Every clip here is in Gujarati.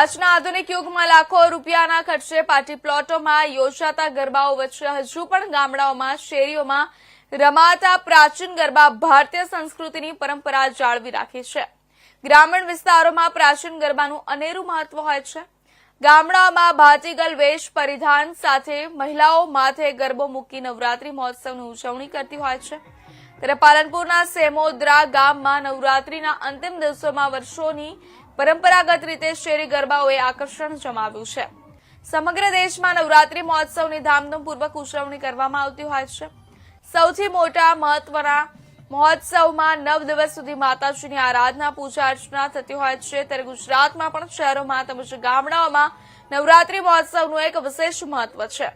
આજના આધુનિક યુગમાં લાખો રૂપિયાના ખર્ચે પાર્ટી પ્લોટોમાં યોજાતા ગરબાઓ વચ્ચે હજુ પણ ગામડાઓમાં, શેરીઓમાં રમાતા પ્રાચીન ગરબા ભારતીય સંસ્કૃતિની પરંપરા જાળવી રાખી છે. ગ્રામીણ વિસ્તારોમાં પ્રાચીન ગરબાનું અનેરું મહત્વ હોય છે. ગામડાઓમાં ભાતીગલ વેશ પરિધાન સાથે મહિલાઓ માથે ગરબો મૂકી નવરાત્રી મહોત્સવની ઉજવણી કરતી હોય છે. ત્યારે પાલનપુરના સેમોદરા ગામમાં નવરાત્રીના અંતિમ દિવસોમાં વર્ષોની પરંપરાગત રીતે શેરી ગરબાઓએ આકર્ષણ જમાવ્યું છે. સમગ્ર દેશમાં નવરાત્રી મહોત્સવની ધામધૂમપૂર્વક ઉજવણી કરવામાં આવતી હોય છે. સૌથી મોટા મહત્વના મહોત્સવમાં નવ દિવસ સુધી માતાજીની આરાધના, પૂજા અર્ચના થતી હોય છે. ત્યારે ગુજરાતમાં પણ શહેરોમાં તેમજ ગામડાઓમાં નવરાત્રી મહોત્સવનું એક વિશેષ મહત્વ છે.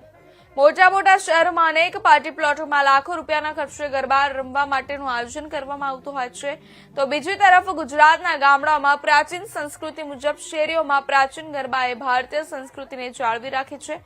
મોટા મોટા શહેરોમાં અનેક પાર્ટી પ્લોટોમાં લાખો રૂપિયાના ખર્ચે ગરબા રમવા માટેનું આયોજન કરવામાં આવતું હોય છે. તો બીજી તરફ ગુજરાતના ગામડાઓમાં પ્રાચીન સંસ્કૃતિ મુજબ શેરીઓમાં પ્રાચીન ગરબા એ ભારતીય સંસ્કૃતિને જાળવી રાખી છે.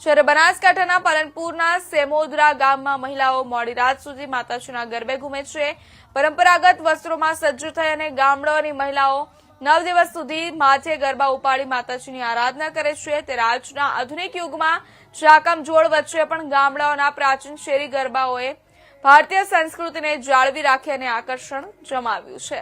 જ્યારે બનાસકાંઠાના પાલનપુરના સેમોદરા ગામમાં મહિલાઓ મોડી રાત સુધી માતાજીના ગરબે ઘૂમે છે. પરંપરાગત વસ્ત્રોમાં સજ્જ થઈ અને ગામડાઓની મહિલાઓ નવ દિવસ સુધી માથે ગરબા ઉપાડી માતાજીની આરાધના કરે છે. ત્યારે આજના આધુનિક યુગમાં ચાકમ જોડ વચ્ચે પણ ગામડાઓના પ્રાચીન શેરી ગરબાઓએ ભારતીય સંસ્કૃતિને જાળવી રાખી અને આકર્ષણ જમાવ્યું છે.